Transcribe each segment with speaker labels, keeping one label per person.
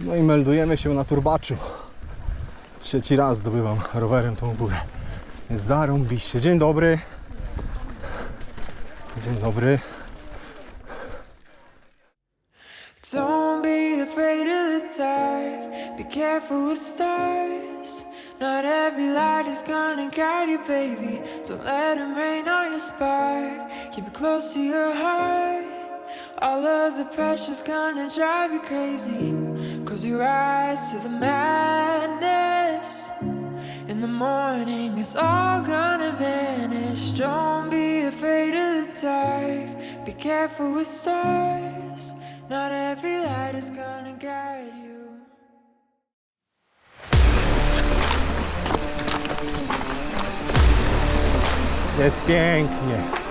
Speaker 1: No i meldujemy się na turbaczu. Trzeci raz zdobywam rowerem tą górę. Zarąbiście. Dzień dobry. Dzień dobry.
Speaker 2: Don't be afraid of the dark. Be careful with stars. Not every light is gonna guide you, baby. Don't let them rain on your spark. Keep it close to your heart. All of the pressure's gonna drive you crazy. Your eyes to the madness. In the morning, it's all gonna vanish. Don't be afraid of the dark. Be careful with stars. Not every light is gonna guide you.
Speaker 1: Jest pięknie.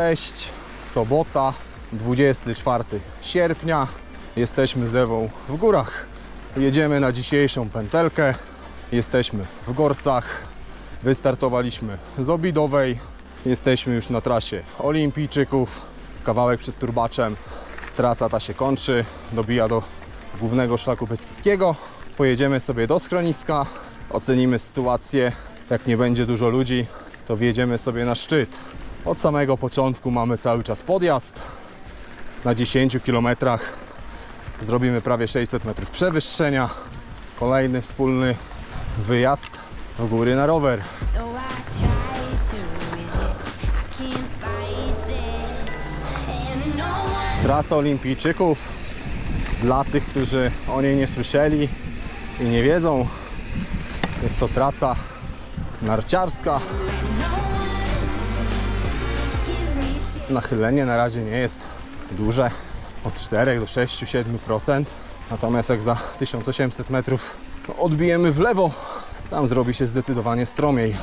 Speaker 1: Cześć, sobota, 24 sierpnia. Jesteśmy z Ewą w górach. Jedziemy na dzisiejszą pętelkę. Jesteśmy w Gorcach. Wystartowaliśmy z Obidowej. Jesteśmy już na trasie Olimpijczyków. Kawałek przed Turbaczem. Trasa ta się kończy, dobija do głównego szlaku Beskidzkiego. Pojedziemy sobie do schroniska, ocenimy sytuację. Jak nie będzie dużo ludzi, to wjedziemy sobie na szczyt. Od samego początku mamy cały czas podjazd. Na 10 km zrobimy prawie 600 metrów przewyższenia. Kolejny wspólny wyjazd w góry na rower. Trasa olimpijczyków dla tych, którzy o niej nie słyszeli i nie wiedzą. Jest to trasa narciarska. Nachylenie na razie nie jest duże, od 4 do 6-7%. Natomiast jak za 1800 metrów odbijemy w lewo, tam zrobi się zdecydowanie stromiej.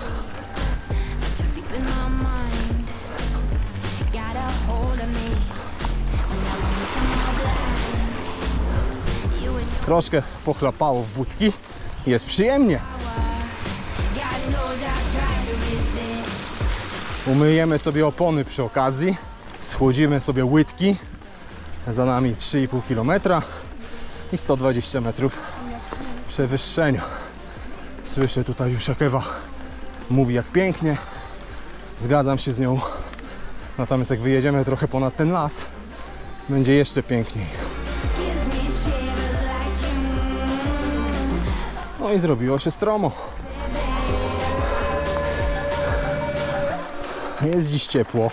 Speaker 1: Troszkę pochlapało w budki, jest przyjemnie. Umyjemy sobie opony przy okazji, schłodzimy sobie łydki. Za nami 3,5 km i 120 metrów przewyższenia. Słyszę tutaj już jak Ewa mówi jak pięknie. Zgadzam się z nią. Natomiast jak wyjedziemy trochę ponad ten las, będzie jeszcze piękniej. No i zrobiło się stromo. Jest dziś ciepło.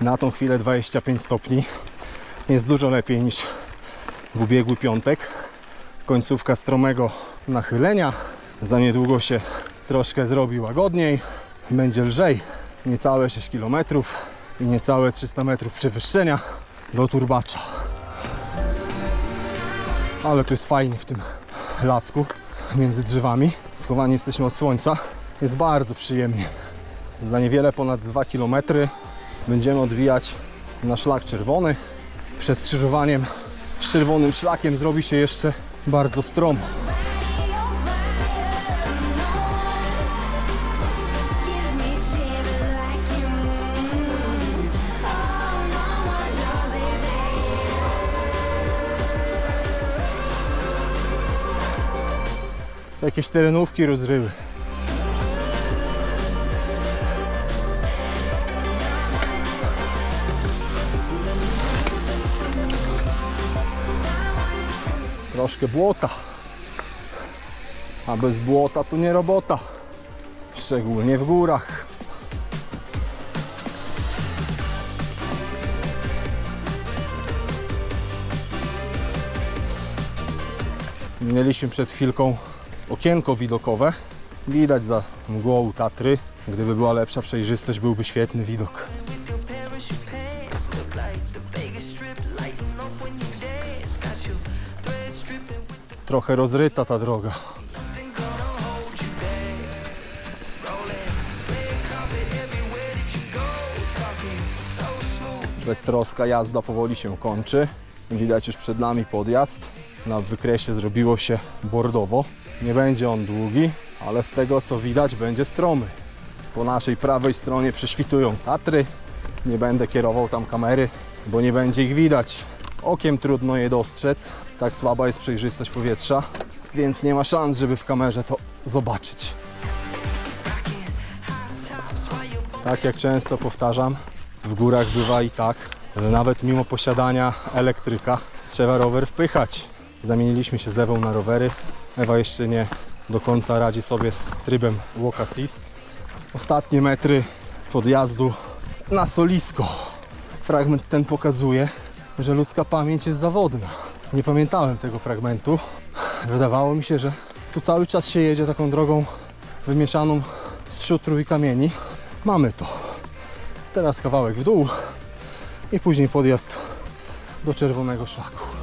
Speaker 1: Na tą chwilę 25 stopni. Jest dużo lepiej niż w ubiegły piątek. Końcówka stromego nachylenia. Za niedługo się troszkę zrobi łagodniej. Będzie lżej. Niecałe 6 km i niecałe 300 metrów przewyższenia do turbacza. Ale tu jest fajnie w tym lasku między drzewami. Schowani jesteśmy od słońca. Jest bardzo przyjemnie. Za niewiele ponad 2 km będziemy odwijać na szlak czerwony. Przed skrzyżowaniem z czerwonym szlakiem zrobi się jeszcze bardzo stromo. To jakieś terenówki rozryły. Troszkę błota. A bez błota to nie robota. Szczególnie w górach. Minęliśmy przed chwilką okienko widokowe. Widać za mgłą Tatry. Gdyby była lepsza przejrzystość, byłby świetny widok. Trochę rozryta ta droga. Beztroska jazda powoli się kończy. Widać już przed nami podjazd. Na wykresie zrobiło się bordowo. Nie będzie on długi, ale z tego co widać będzie stromy. Po naszej prawej stronie prześwitują Tatry. Nie będę kierował tam kamery, bo nie będzie ich widać. Okiem trudno je dostrzec, tak słaba jest przejrzystość powietrza, więc nie ma szans, żeby w kamerze to zobaczyć. Tak jak często powtarzam, w górach bywa i tak, że nawet mimo posiadania elektryka trzeba rower wpychać. Zamieniliśmy się z Ewą na rowery. Ewa jeszcze nie do końca radzi sobie z trybem walk assist. Ostatnie metry podjazdu na solisko. Fragment ten pokazuje, że ludzka pamięć jest zawodna. Nie pamiętałem tego fragmentu. Wydawało mi się, że tu cały czas się jedzie taką drogą wymieszaną z i kamieni. Mamy to. Teraz kawałek w dół i później podjazd do czerwonego szlaku.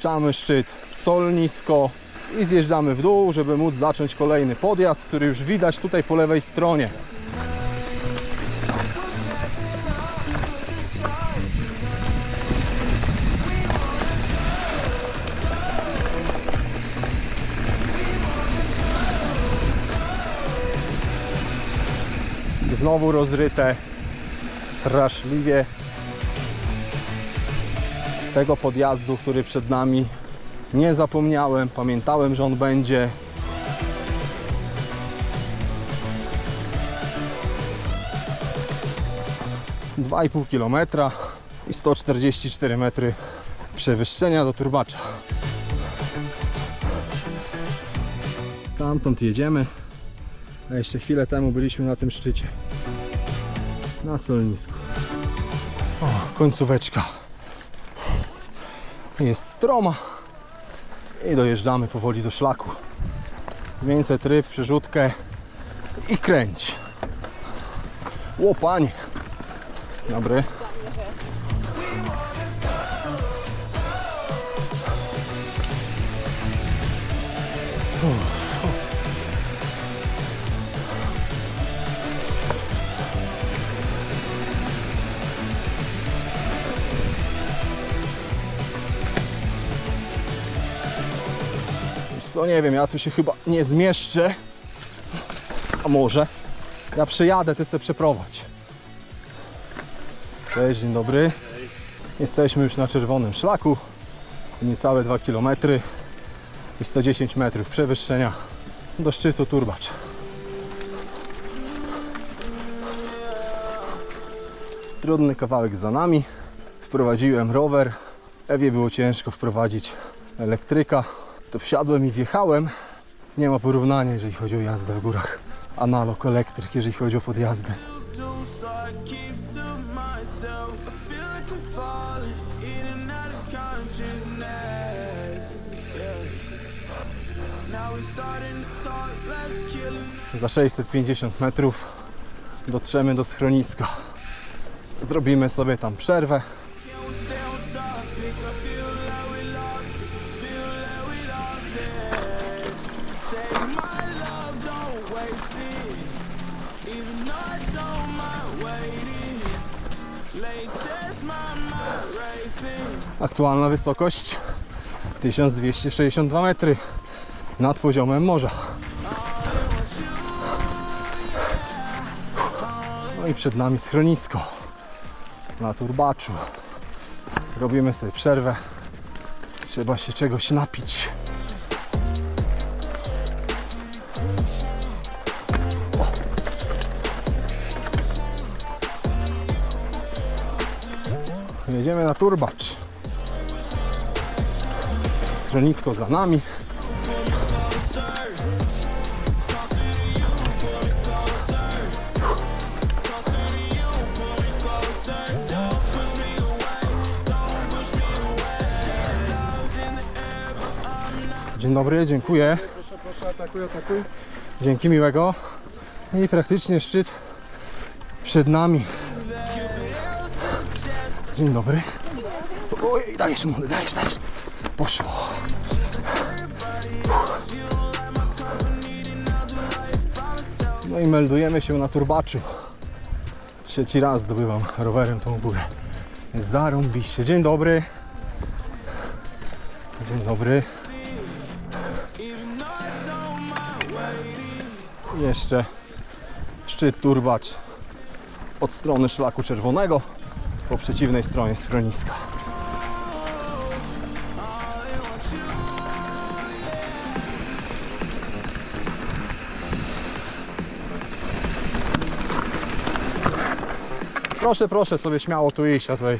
Speaker 1: Opuszczamy szczyt solnisko i zjeżdżamy w dół, żeby móc zacząć kolejny podjazd, który już widać tutaj po lewej stronie. Znowu rozryte straszliwie tego podjazdu, który przed nami nie zapomniałem, pamiętałem, że on będzie. Dwa i pół kilometra i 144 metry przewyższenia do turbacza. Stamtąd jedziemy. A jeszcze chwilę temu byliśmy na tym szczycie. Na solnisku. O, końcóweczka jest stroma i dojeżdżamy powoli do szlaku. Zmień tryb, przerzutkę i kręć. Łopanie. Dobry. Co, nie wiem, ja tu się chyba nie zmieszczę. A może? Ja przejadę, ty sobie przeprowadź. Cześć, dzień dobry. Jesteśmy już na czerwonym szlaku. Niecałe 2 km i 110 metrów przewyższenia do szczytu Turbacz. Trudny kawałek za nami. Wprowadziłem rower. Ewie było ciężko wprowadzić elektryka. To wsiadłem i wjechałem. Nie ma porównania, jeżeli chodzi o jazdę w górach. Analog elektryk, jeżeli chodzi o podjazdy. Za 650 metrów dotrzemy do schroniska. Zrobimy sobie tam przerwę. Aktualna wysokość 1262 metry nad poziomem morza. No i przed nami schronisko na turbaczu. Robimy sobie przerwę. Trzeba się czegoś napić. Jedziemy na turbacz. Schronisko za nami. Dzień dobry, dziękuję.
Speaker 3: Proszę, proszę, atakuj, atakuj.
Speaker 1: Dzięki miłego. I praktycznie szczyt przed nami. Dzień dobry. Oj, dajesz mu, dajesz, dajesz. Poszło. No i meldujemy się na turbaczu. Trzeci raz zdobywam rowerem tą górę. Zarąbiście. Dzień dobry. Dzień dobry. Jeszcze szczyt turbacz od strony szlaku czerwonego po przeciwnej stronie schroniska. Proszę, proszę sobie śmiało tu iść, ja tutaj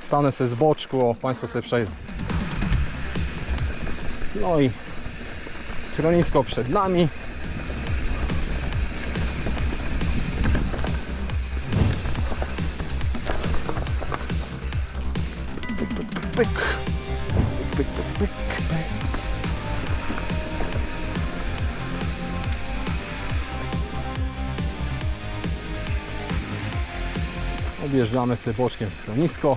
Speaker 1: stanę sobie z boczku, o, Państwo sobie przejdą. No i schronisko przed nami. Objeżdżamy sobie boczkiem schronisko.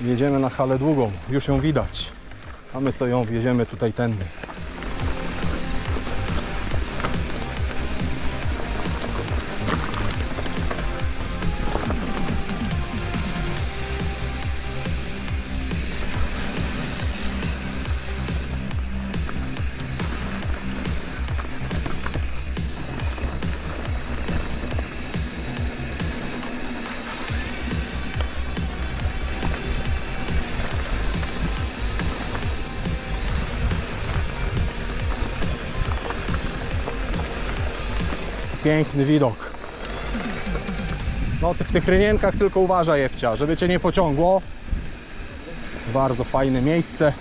Speaker 1: Jedziemy na halę długą. Już ją widać. A my sobie ją objedziemy tutaj tędy. Piękny widok. No ty w tych rynienkach tylko uważaj Ewcia, żeby cię nie pociągło. Bardzo fajne miejsce.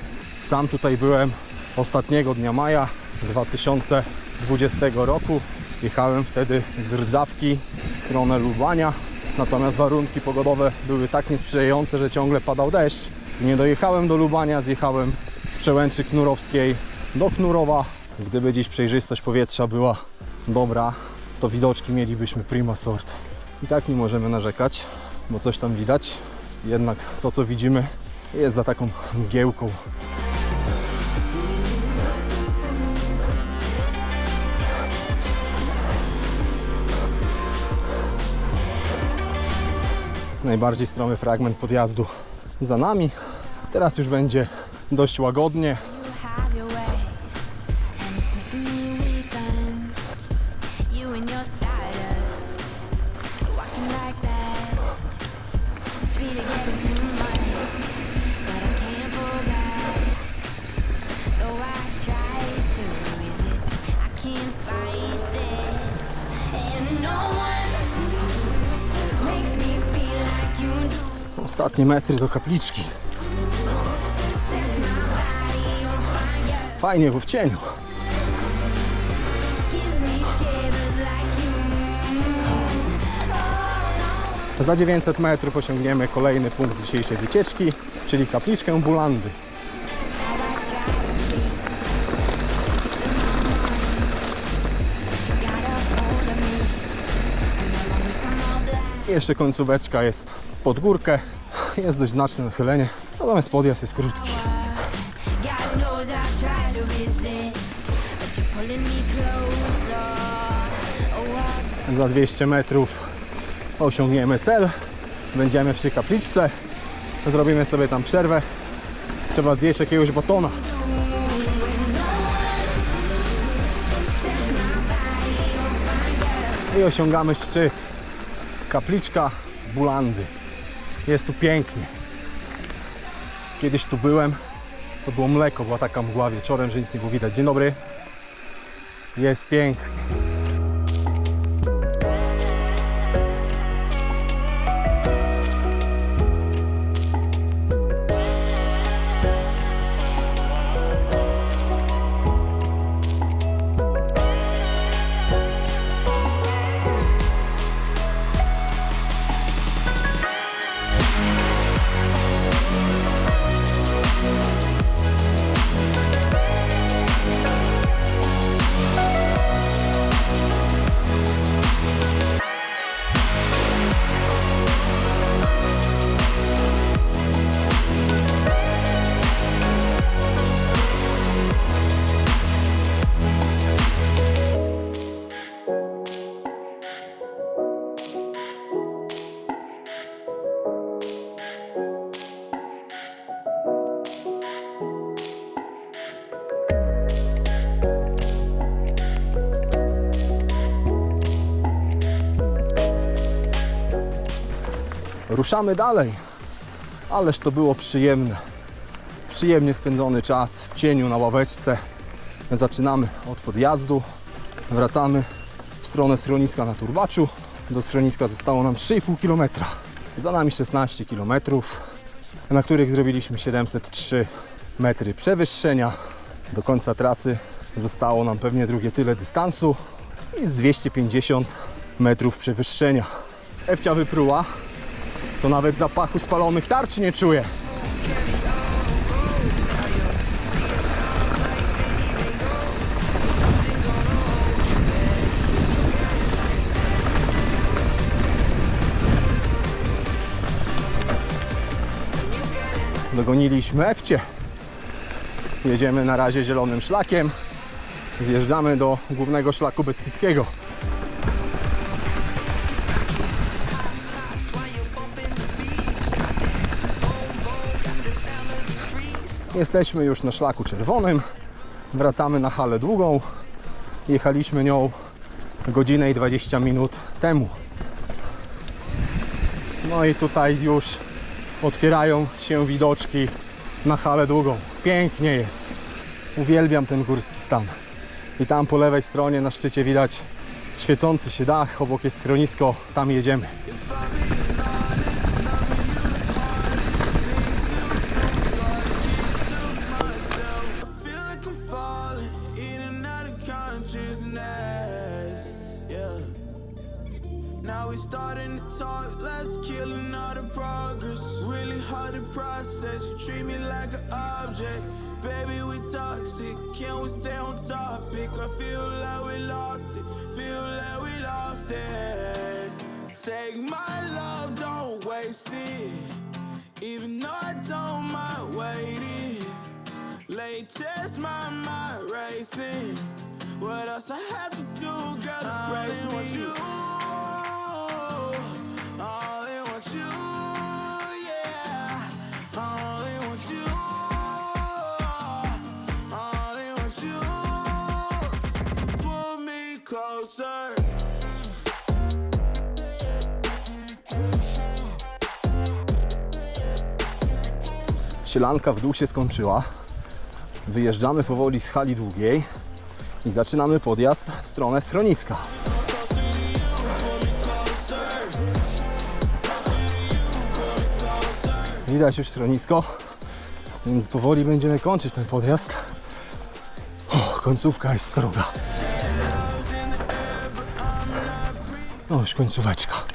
Speaker 1: Sam tutaj byłem ostatniego dnia maja 2020 roku. Jechałem wtedy z Rdzawki w stronę Lubania. Natomiast warunki pogodowe były tak niesprzyjające, że ciągle padał deszcz. Nie dojechałem do Lubania, zjechałem z przełęczy Knurowskiej do Knurowa. Gdyby dziś przejrzystość powietrza była dobra, to widoczki mielibyśmy prima sort. I tak nie możemy narzekać, bo coś tam widać. Jednak to, co widzimy, jest za taką mgiełką. Najbardziej stromy fragment podjazdu za nami. Teraz już będzie dość łagodnie. Ostatnie metry do kapliczki. Fajnie, bo w cieniu. Za 900 metrów osiągniemy kolejny punkt dzisiejszej wycieczki, czyli kapliczkę Bulandy. Jeszcze końcóweczka jest pod górkę, jest dość znaczne nachylenie, natomiast podjazd jest krótki. Za 200 metrów osiągniemy cel będziemy przy kapliczce. Zrobimy sobie tam przerwę. Trzeba zjeść jakiegoś batona. I osiągamy szczyt. Kapliczka Bulandy. Jest tu pięknie. Kiedyś tu byłem. To było mleko, była taka mgła wieczorem, że nic nie było widać. Dzień dobry. Jest pięknie. Ruszamy dalej. Ależ to było przyjemne. Przyjemnie spędzony czas w cieniu na ławeczce. Zaczynamy od podjazdu. Wracamy w stronę schroniska na Turbaczu. Do schroniska zostało nam 3,5 km. Za nami 16 km, na których zrobiliśmy 703 metry przewyższenia. Do końca trasy zostało nam pewnie drugie tyle dystansu i z 250 metrów przewyższenia. Ewcia wypruła, to nawet zapachu spalonych tarczy nie czuję. Dogoniliśmy Ewcie. Jedziemy na razie zielonym szlakiem. Zjeżdżamy do głównego szlaku Beskidzkiego. Jesteśmy już na szlaku czerwonym. Wracamy na halę długą. Jechaliśmy nią godzinę i 20 minut temu. No i tutaj już otwierają się widoczki na halę długą. Pięknie jest. Uwielbiam ten górski stan. I tam po lewej stronie na szczycie widać świecący się dach, obok jest schronisko, tam jedziemy.
Speaker 4: An object. Baby, we toxic. Can we stay on topic? I feel like we lost it. Feel like we lost it. Take my love, don't waste it. Even though I don't mind waiting. Latest, my mind racing. What else I have to do, girl, to praise want you.
Speaker 1: Sielanka w dół się skończyła. Wyjeżdżamy powoli z hali długiej i zaczynamy podjazd w stronę schroniska. Widać już schronisko, więc powoli będziemy kończyć ten podjazd. O, końcówka jest sroga. No już końcóweczka.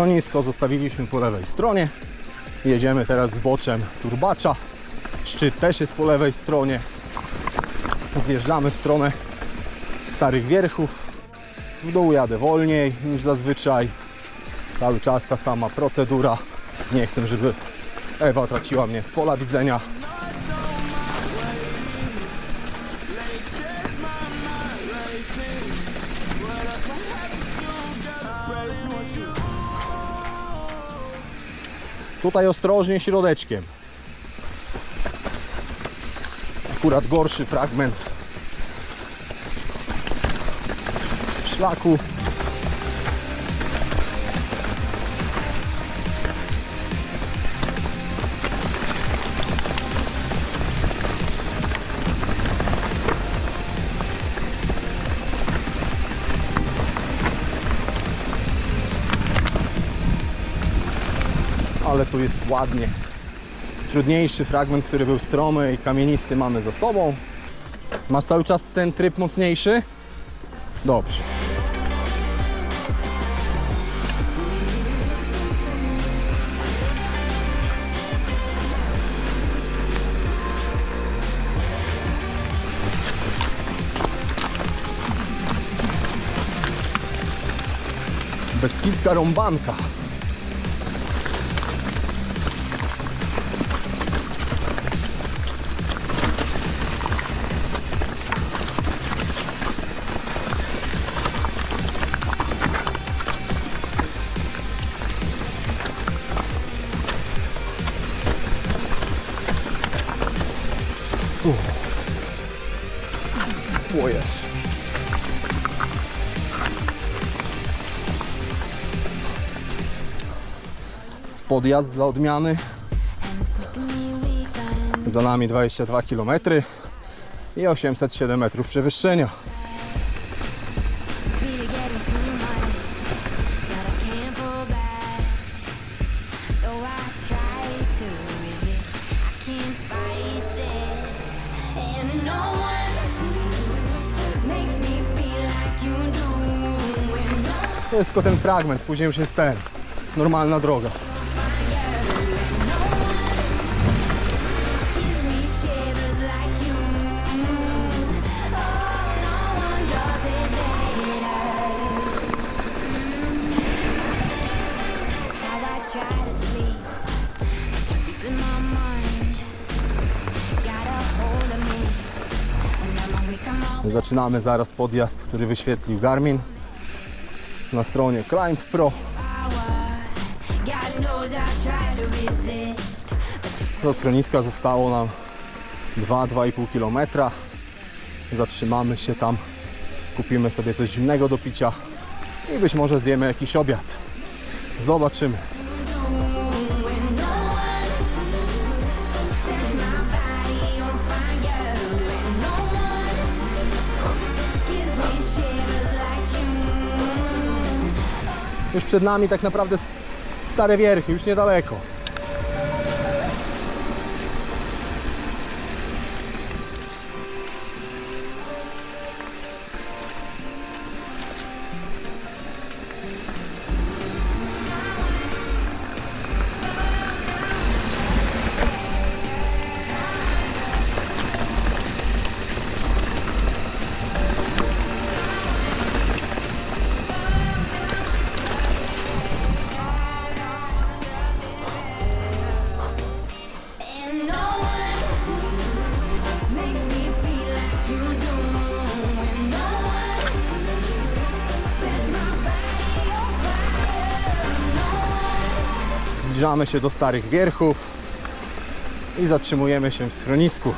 Speaker 1: schronisko zostawiliśmy po lewej stronie. Jedziemy teraz z boczem Turbacza. Szczyt też jest po lewej stronie. Zjeżdżamy w stronę Starych Wierchów. W dół jadę wolniej niż zazwyczaj. Cały czas ta sama procedura. Nie chcę, żeby Ewa traciła mnie z pola widzenia. what you Tutaj ostrożnie środeczkiem. Akurat gorszy fragment szlaku. Ale tu jest ładnie. Trudniejszy fragment, który był stromy i kamienisty mamy za sobą. Masz cały czas ten tryb mocniejszy? Dobrze. Beskidzka rąbanka. Podjazd dla odmiany. Za nami 22 km i 807 metrów przewyższenia.
Speaker 5: To
Speaker 1: jest tylko ten fragment, później już jest ten. Normalna droga. Zaczynamy zaraz podjazd, który wyświetlił Garmin na stronie Climb Pro. Do schroniska zostało nam 2-2,5 km. Zatrzymamy się tam, kupimy sobie coś zimnego do picia i być może zjemy jakiś obiad. Zobaczymy. Już przed nami tak naprawdę stare wierchy, już niedaleko. Zbliżamy się do starych wierchów i zatrzymujemy się w schronisku.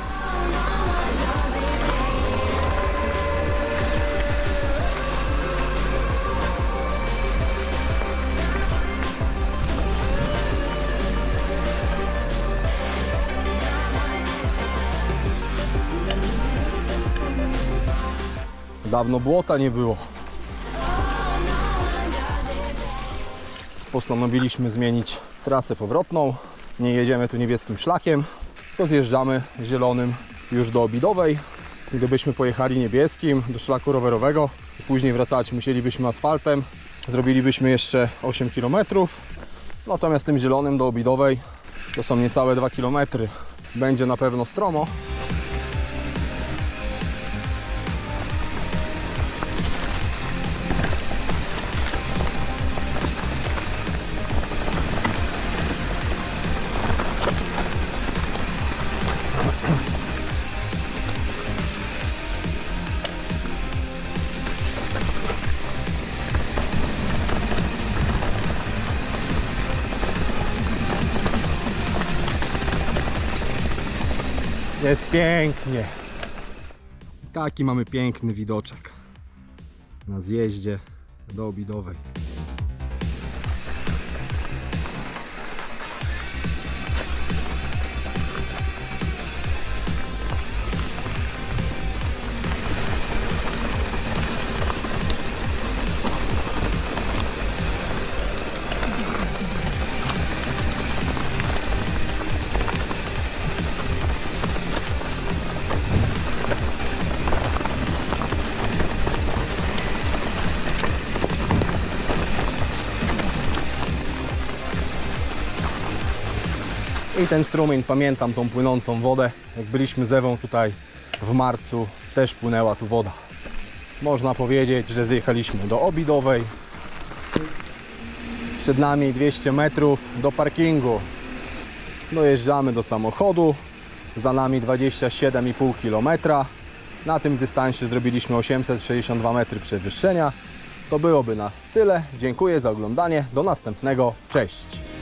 Speaker 1: Dawno błota nie było. Postanowiliśmy zmienić trasę powrotną. Nie jedziemy tu niebieskim szlakiem, tylko zjeżdżamy zielonym już do Obidowej. Gdybyśmy pojechali niebieskim do szlaku rowerowego później wracać musielibyśmy asfaltem, zrobilibyśmy jeszcze 8 km. Natomiast tym zielonym do Obidowej to są niecałe 2 km. Będzie na pewno stromo, Jest pięknie. Taki mamy piękny widoczek na zjeździe do Obidowej. I ten strumień, pamiętam tą płynącą wodę. Jak byliśmy z Ewą tutaj w marcu, też płynęła tu woda. Można powiedzieć, że zjechaliśmy do Obidowej. Przed nami 200 metrów do parkingu. Dojeżdżamy do samochodu. Za nami 27,5 km. Na tym dystansie zrobiliśmy 862 metry przewyższenia. To byłoby na tyle. Dziękuję za oglądanie. Do następnego. Cześć.